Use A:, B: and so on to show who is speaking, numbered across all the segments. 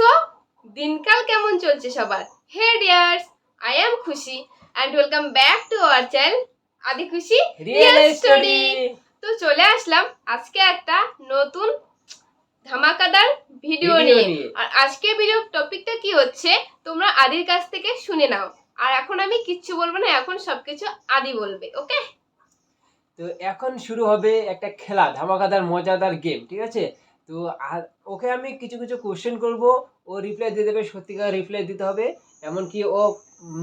A: So দিনকাল কেমন চলছে সবার? Hey dears I am Khushi and welcome back to our channel Adi Khushi
B: real story.
A: তো চলে আসলাম আজকে একটা নতুন ধামাকাদার ভিডিও নিয়ে। আর আজকের ভিডিও টপিকটা কি হচ্ছে তোমরা আদির কাছ থেকে শুনে নাও। আর এখন আমি কিচ্ছু বলব না এখন সবকিছু আদি বলবে ওকে?
B: তো এখন শুরু হবে একটা খেলা ধামাকাদার মজাদার গেম ঠিক আছে? তো আর ওকে আমি কিছু কিছু কোশ্চেন করব ও রিপ্লাই দিয়ে দেবে সত্যিকার রিপ্লাই দিতে হবে এমনকি ও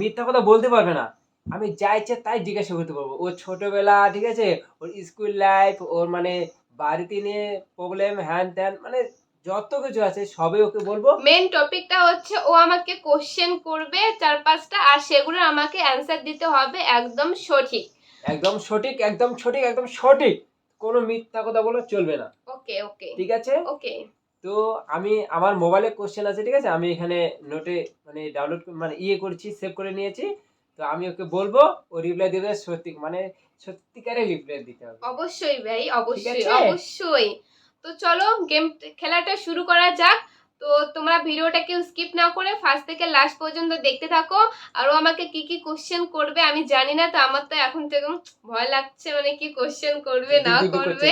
B: মিথ্যা কথা বলতে পারবে না। আমি যা ইচ্ছে তাই জিজ্ঞাসা করতে পারব। ওর ছোটবেলা ঠিক আছে? ওর স্কুল লাইফ ওর মানে বাড়িতে নিয়ে প্রবলেম হ্যান ত্যান মানে যত কিছু আছে সবই ওকে বলব।
A: মেন টপিকটা হচ্ছে ও আমাকে কোশ্চেন করবে চার পাঁচটা আর সেগুলো আমাকে অ্যান্সার দিতে হবে একদম সঠিক।
B: একদম সঠিক একদম সঠিক একদম সঠিক। কোনো মিথ্যা কথা বলে চলবে না।
A: ওকে ওকে।
B: ঠিক আছে?
A: ওকে।
B: তো আমি আমার মোবাইলে কোশ্চেন আছে ঠিক আছে? আমি এখানে নোটে মানে ডাউনলোড মানে ইয়ে করছি সেভ করে নিয়েছি। তো আমি ওকে বলব ও রিপ্লাই দেবে সত্যি মানে সত্যিকারে রিপ্লাই দিতে হবে।
A: অবশ্যই ভাই অবশ্যই অবশ্যই। তো চলো গেম খেলাটা শুরু করা যাক। তো তোমরা ভিডিওটা কেউ স্কিপ না করে ফার্স্ট থেকে লাস্ট পর্যন্ত দেখতে থাকো। আর ও আমাকে কি কি কোশ্চেন করবে আমি জানি না তো আমার তো এখন থেকে ভয় লাগছে মানে কি কোশ্চেন করবে না করবে।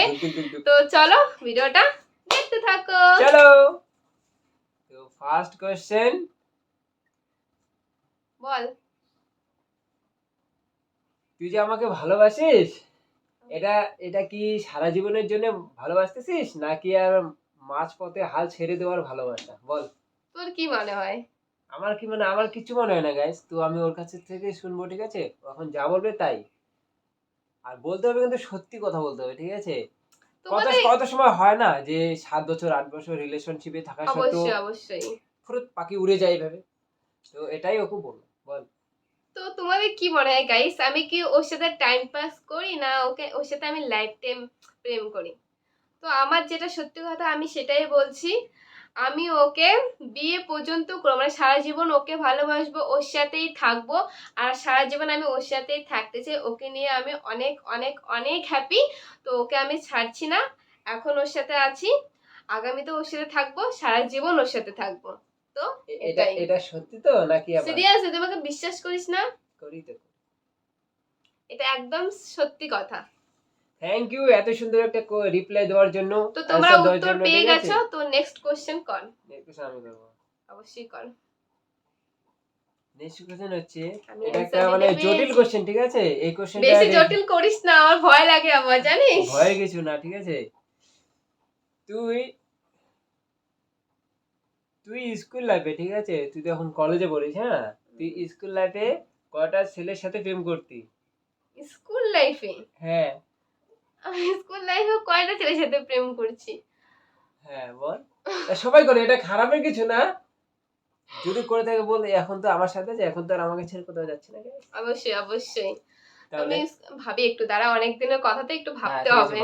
A: তো চলো ভিডিওটা দেখতে থাকো।
B: চলো। তো ফার্স্ট কোশ্চেন
A: বল।
B: তুই যে আমাকে ভালোবাসিস এটা এটা কি সারা জীবনের জন্য ভালোবাসতেছিস? নাকি আর মাঝ পথে হাল ছেড়ে দেওয়ার ভালোবাসা বল।
A: তোর কি মনে হয়?
B: আমার কি মানে আমার কিছু মনে হয় না গাইস তো আমি ওর কাছে থেকে শুনব ঠিক আছে? এখন যা বলবে তাই। আর বলতে হবে কিন্তু সত্যি কথা বলতে হবে ঠিক আছে? কত
A: তোমাদের
B: কত সময় হয় না যে সাত বছর আট বছর রিলেশনশিপে থাকা সত্ত্বেও
A: অবশ্যই অবশ্যই।
B: ফুরুত পাখি উড়ে যায় এইভাবে তো এটাই ওকে বলব বল।
A: তো তোমাদের কি মনে হয় গাইস আমি কি ওর সাথে টাইম পাস করি না ওকে ওর সাথে আমি লাইফ টাইম প্রেম করি? তো আমার যেটা সত্যি কথা আমি সেটাই বলছি। আমি ওকে বিয়ে পর্যন্ত মানে সারা জীবন ওকে ভালোবাসবো ওর সাথেই থাকব। আর সারা জীবন আমি ওর সাথেই থাকতে চাই ওকে নিয়ে আমি অনেক অনেক অনেক হ্যাপি তো ওকে আমি ছাড়ছি না এখন ওর সাথে আছি। আগামীতে ওর সাথে থাকব সারা জীবন ওর সাথে থাকব। তো
B: এটা। এটা সত্যি তো নাকি
A: সিরিয়াস তোমাকে বিশ্বাস করিস না?
B: করি তো।
A: এটা একদম সত্যি কথা।
B: থ্যাংক ইউ এত সুন্দর একটা রিপ্লাই দেওয়ার জন্য।
A: তো তোমরা উত্তর পেয়ে গেছো তো নেক্সট কোশ্চেন কর।
B: Next question আমি করব
A: অবশ্যই কর।
B: নেক্সট কোশ্চেন হচ্ছে এটা একটা মানে জটিল কোশ্চেন ঠিক আছে? এই কোশ্চেনটা
A: বেশি জটিল করিস না আমার ভয় লাগে আবার জানিস?
B: ভয় কিছু না ঠিক আছে? তুই তুই স্কুল লাইফে ঠিক আছে? তুই তো এখন কলেজে পড়িস হ্যাঁ? তুই স্কুল লাইফে কয়টা ছেলের সাথে প্রেম করতি?
A: স্কুল লাইফে
B: হ্যাঁ।
A: আমি স্কুল লাইফে কয়টা ছেলের সাথে প্রেম করছি?
B: হ্যাঁ বল। সবাই করে এটা খারাপের কিছু না। যদি করে থাকে বল এখন তো আমার সাথে আছে এখন তো আর আমাকে ছেড়ে কোথাও যাচ্ছে না
A: অবশ্যই অবশ্যই। আমি ভাবি একটু দাঁড়া অনেক দিনের কথা তো একটু
B: হ্যাঁ,
A: ভাবতে হবে।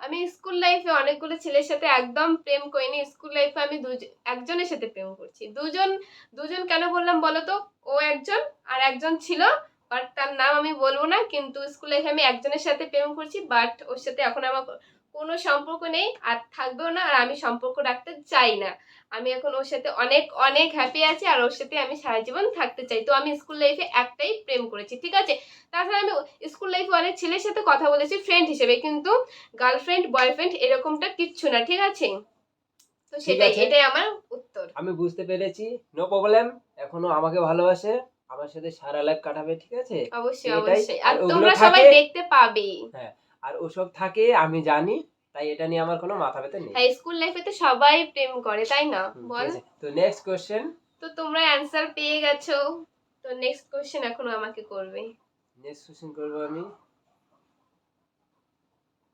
A: আমি স্কুল লাইফে অনেকগুলো ছেলের সাথে একদম প্রেম করিনি। স্কুল লাইফে আমি একজনের সাথে প্রেম করছি। দুজন দুজন কেন বললাম বলো তো ও একজন আর একজন ছিল বাট তার নাম আমি বলব না কিন্তু স্কুল লাইফে আমি একজনের সাথে প্রেম করছি বাট ওর সাথে এখন আমার কোনো সম্পর্ক নেই আর থাকবেও না আর আমি সম্পর্ক রাখতে চাই না। আমি এখন ওর সাথে অনেক অনেক হ্যাপি আছি আর ওর সাথে আমি সারা জীবন থাকতে চাই। তো আমি স্কুল লাইফে একটাই প্রেম করেছি ঠিক আছে? তাছাড়া আমি স্কুল লাইফে অনেক ছেলের সাথে কথা বলেছি ফ্রেন্ড হিসেবে কিন্তু গার্লফ্রেন্ড বয়ফ্রেন্ড এরকমটা কিচ্ছু না ঠিক আছে? তো সেটাই এটাই আমার উত্তর।
B: আমি বুঝতে পেরেছি নো প্রবলেম এখনও আমাকে ভালোবাসে। আমার সাথে সারা লাইফ কাটাবে ঠিক আছে?
A: অবশ্যই অবশ্যই। আর তোমরা সবাই দেখতে পাবে।
B: হ্যাঁ আর ওসব থাকে আমি জানি তাই এটা নিয়ে আমার কোনো মাথা ব্যথা নেই।
A: হ্যাঁ স্কুল লাইফে তো সবাই প্রেম করে তাই না? বল।
B: তো নেক্সট কোশ্চেন
A: তো তোমরা অ্যান্সার পেয়ে গেছো। তো নেক্সট কোশ্চেন এখনও আমাকে করবে।
B: নেক্সট কোশ্চেন করব আমি।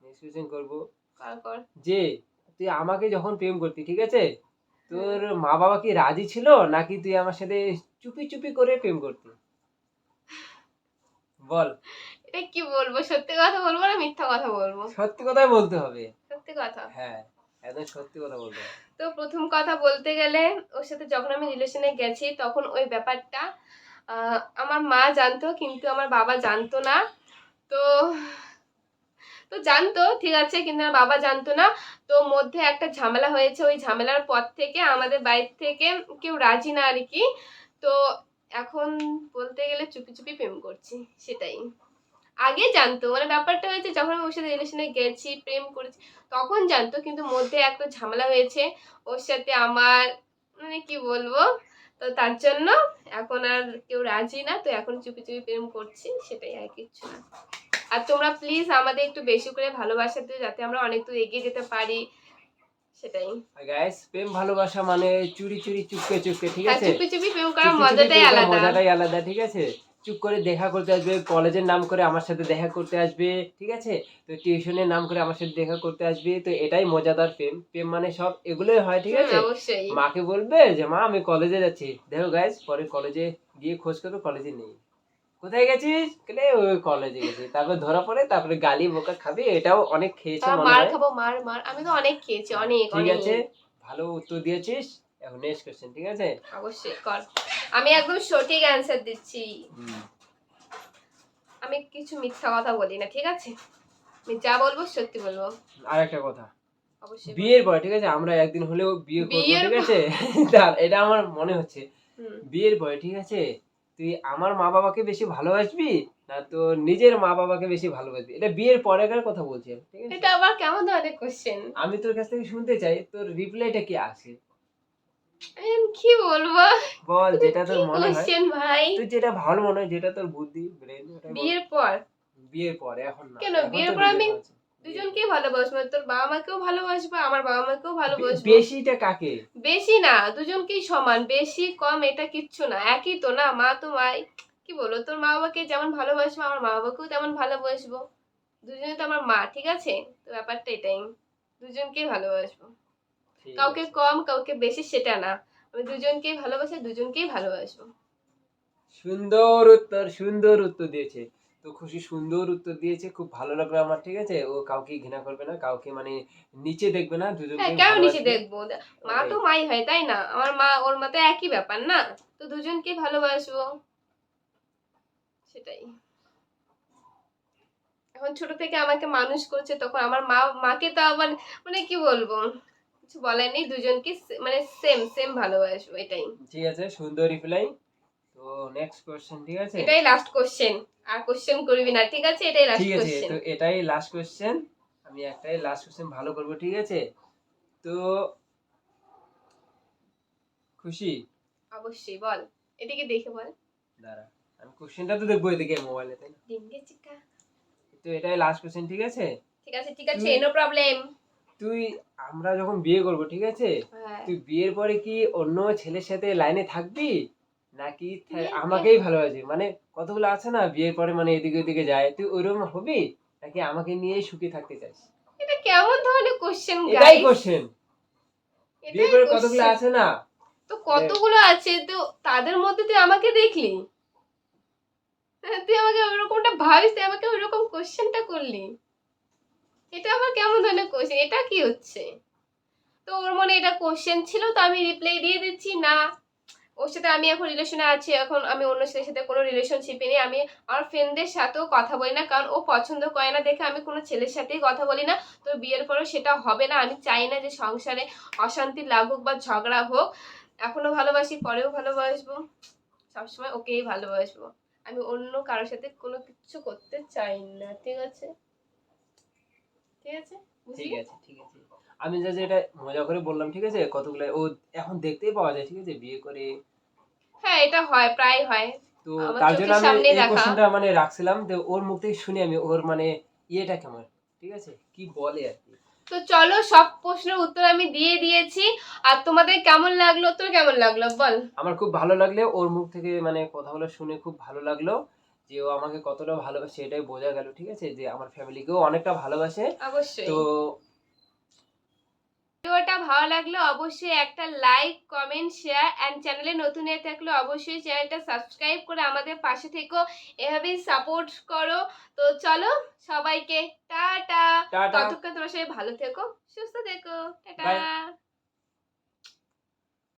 B: নেক্সট কোশ্চেন করব।
A: কর কর
B: যে তুই আমাকে যখন প্রেম করতি ঠিক আছে? তোর মা বাবা কি রাজি ছিল নাকি তুই আমার সাথে চুপি চুপি করে প্রেম করতি? বল।
A: এটা কি বলব? সত্যি কথা বলব না মিথ্যা কথা বলব?
B: সত্যি কথাই বলতে হবে।
A: সত্যি কথা?
B: হ্যাঁ একদম সত্যি কথা বলতে হবে।
A: তো প্রথম কথা বলতে গেলে ওর সাথে যখন আমি রিলেশনে গেছি তখন ওই ব্যাপারটা আহ, আমার মা জানতো কিন্তু আমার বাবা জানতো না। তো তো জানতো, ঠিক আছে, কিন্তু আমার বাবা জানতো না। তো মধ্যে একটা ঝামেলা হয়েছে, ওই ঝামেলার পর থেকে আমাদের বাড়ির থেকে কেউ রাজি না আর কি। তো এখন বলতে গেলে চুপি চুপি প্রেম করছি, সেটাই। আগে জানতো মানে ব্যাপারটা হয়েছে যখন আমি ওর সাথে রিলেশনে গেছি, প্রেম করেছি, তখন জানতো, কিন্তু মধ্যে একটা ঝামেলা হয়েছে, ওর সাথে আমার মানে কি বলব, তো তার জন্য এখন আর কেউ রাজি না, তো এখন চুপি চুপি প্রেম করছি, সেটাই আর কিচ্ছু না। আর তোমরা প্লিজ আমাদের একটু বেশি করে ভালোবাসা দিও যাতে আমরা অনেক দূর এগিয়ে যেতে পারি। সেটাই।
B: গাইস প্রেম ভালোবাসা মানে চুরি চুরি চুপকে চুপকে ঠিক আছে?
A: চুপি চুপি প্রেম করার
B: চুপি চুপি
A: মজাটাই আলাদা।
B: মজাটাই আলাদা ঠিক আছে? চুপ করে দেখা করতে আসবে কলেজের নাম করে আমার সাথে দেখা করতে আসবে ঠিক আছে? তো টিউশনের নাম করে আমার সাথে দেখা করতে আসবে তো এটাই মজাদার প্রেম। প্রেম মানে সব এগুলোই হয় ঠিক আছে? মাকে বলবে যে মা আমি কলেজে যাচ্ছি। দেখো গাইস পরে কলেজে গিয়ে খোঁজ করবে কলেজে নেই। কোথায় গেছিস? বলে ওই কলেজে গেছি। তারপর ধরা পড়ে তারপরে গালি বোকা খাবি এটাও অনেক খেয়েছে মনে
A: মার
B: হয়।
A: খাব মার মার। আমি তো অনেক খেয়েছি অনেক
B: ঠিক
A: অনেক।
B: আছে ভালো উত্তর দিয়েছিস। এখন নেক্সট কোশ্চেন ঠিক আছে?
A: অবশ্যই কর। আমি একদম সঠিক অ্যান্সার দিচ্ছি।
B: হুম।
A: আমি কিছু মিথ্যা কথা বলি না ঠিক আছে? আমি যা বলব সত্যি বলব।
B: আর একটা কথা।
A: অবশ্যই।
B: বিয়ের পরে ঠিক আছে আমরা একদিন হলেও বিয়ে করব
A: বিয়ের
B: ঠিক আছে? তার এটা আমার মনে হচ্ছে।
A: হুম।
B: বিয়ের পরে ঠিক আছে তুই আমার মা বাবাকে বেশি ভালোবাসবি না তো নিজের মা বাবাকে বেশি ভালোবাসবি? এটা বিয়ের পরেকার কথা বলছি আমি, ঠিক আছে?
A: এটা আবার কেমন ধরনের কোশ্চেন
B: আমি তোর কাছ থেকে শুনতে চাই তোর রিপ্লাইটা কি আসে
A: কি বলব?
B: বল যেটা তোর মনে হয়।
A: কোশ্চেন ভাই?
B: তুই যেটা ভালো মনে হয় যেটা তোর বুদ্ধি ব্রেন
A: বিয়ের পর?
B: বিয়ের পরে এখন না।
A: কেন? বিয়ের পর আমি। দুজনকেই ভালোবাসবো তোর বাবা মাকেও ভালোবাসবো আমার বাবা মাকেও ভালোবাসবো।
B: বেশিটা কাকে?
A: বেশি না দুজনকেই সমান বেশি কম এটা কিচ্ছু না একই তো না মা তো মাই কি বলব তোর মা বাবাকে যেমন ভালোবাসবো আমার মা বাবাকেও তেমন ভালোবাসবো। দুজনে তো আমার মা ঠিক আছে? তো ব্যাপারটা এটাই দুজনকেই ভালোবাসবো। কাউকে কম কাউকে বেশি সেটা না আমি দুজনকেই ভালোবাসি দুজনকেই ভালোবাসবো।
B: সুন্দর উত্তর সুন্দর উত্তর দিয়েছে। তো খুশি সুন্দর উত্তর দিয়েছে খুব ভালো লাগল আমার ঠিক আছে? ও কাউকে ঘৃণা করবে না কাউকে মানে নিচে দেখবে না দুজনকে
A: হ্যাঁ কেন নিচে দেখব? মা তো মাই হয় তাই না? আমার মা ওর মতো একই ব্যাপার না? তো দুজনকেই ভালোবাসবো। সেটাই। এখন ছোট থেকে আমাকে মানুষ করছে তখন আমার মা মাকে তো আবার মানে কি বলব? কিছু বলার নেই দুজনকে মানে সেম সেম ভালোবাসবো এটাই।
B: ঠিক আছে সুন্দর রিপ্লাই তো নেক্সট কোশ্চেন ঠিক আছে?
A: এটাই লাস্ট কোশ্চেন আর কোশ্চেন করবি না ঠিক আছে? এটাই লাস্ট
B: ঠিক আছে তো এটাই লাস্ট কোশ্চেন আমি একটাই লাস্ট কোশ্চেন ভালো করব ঠিক আছে? তো খুশি?
A: অবশ্যই বল। এদিকে দেখে বল।
B: দাঁড়া আমি কোশ্চেনটা তো দেখব এদিকে মোবাইলে তাই না?
A: ডিঙ্গে চিকা
B: তো এটাই লাস্ট কোশ্চেন ঠিক আছে?
A: ঠিক আছে ঠিক আছে নো প্রবলেম
B: তুই আমরা যখন বিয়ে করব ঠিক আছে?
A: হ্যাঁ।
B: তুই বিয়ের পরে কি অন্য ছেলের সাথে লাইনে থাকবি? নাকি আমাকেই ভালোবাসি? মানে কতগুলো আছে না বিয়ের পরে মানে এদিকে ওদিকে যায়। তুই ওইরকম হবি? নাকি আমাকে নিয়েই সুখী থাকতে চাস?
A: এটা কেমন ধরনের কোশ্চেন
B: এটাই কোশ্চেন বিয়ের পরে কতগুলো আছে না?
A: তো কতগুলো আছে? তো তাদের মধ্যে তুই আমাকে দেখলি? হ্যাঁ, তুই আমাকে ওইরকমটা ভাবিস তুই আমাকে ওইরকম কোশ্চেনটা করলি। এটা আবার কেমন ধরনের কোশ্চেন এটা কি হচ্ছে? তো ওর মনে এটা কোশ্চেন ছিল তো আমি রিপ্লাই দিয়ে দিচ্ছি না। ওর সাথে আমি এখন রিলেশনে আছি, এখন আমি অন্য ছেলের সাথে কোনো রিলেশনশিপে নেই। আমি আমার ফ্রেন্ডদের সাথেও কথা বলি না, কারণ ও পছন্দ করে না দেখে আমি কোনো ছেলের সাথেই কথা বলি না। তো বিয়ের পরেও সেটা হবে না। আমি চাই না যে সংসারে অশান্তি লাগুক বা ঝগড়া হোক। এখনও ভালোবাসি, পরেও ভালোবাসবো। সবসময় ওকেই ভালোবাসবো। আমি অন্য কারোর সাথে কোনো কিছু করতে চাই না, ঠিক আছে? ঠিক আছে?
B: ঠিক আছে ঠিক আছে। আমি যা যেটা মজা করে বললাম ঠিক আছে? কতগুলো ও এখন দেখতেই পাওয়া যায় ঠিক আছে? বিয়ে করে
A: হ্যাঁ এটা হয় প্রায় হয়।
B: তো তার জন্য আমি এই কোশ্চেনটা মানে রাখছিলাম তো ওর মুখ থেকে শুনি আমি ওর মানে ইয়েটা কেমন ঠিক আছে? কি বলে আর কি।
A: তো চলো সব প্রশ্নের উত্তর আমি দিয়ে দিয়েছি। আর তোমাদের কেমন লাগল? তোর কেমন লাগল? বল।
B: আমার খুব ভালো লাগলে ওর মুখ থেকে মানে কথাগুলো শুনে খুব ভালো লাগল যে ও আমাকে কতটা ভালোবাসে এটাই বোঝা গেল ঠিক আছে? যে আমার ফ্যামিলিকেও অনেকটা ভালোবাসে।
A: অবশ্যই।
B: তো
A: ভালো লাগলে অবশ্যই একটা লাইক কমেন্ট শেয়ার অ্যান্ড চ্যানেলে নতুন হয়ে থাকলে অবশ্যই চ্যানেলটা সাবস্ক্রাইব করে আমাদের পাশে থেকো। এভাবেই সাপোর্ট করো। তো চলো সবাইকে টাটা। ততক্ষণ তোমার সবাই ভালো থেকো সুস্থ থেকো। টাটা.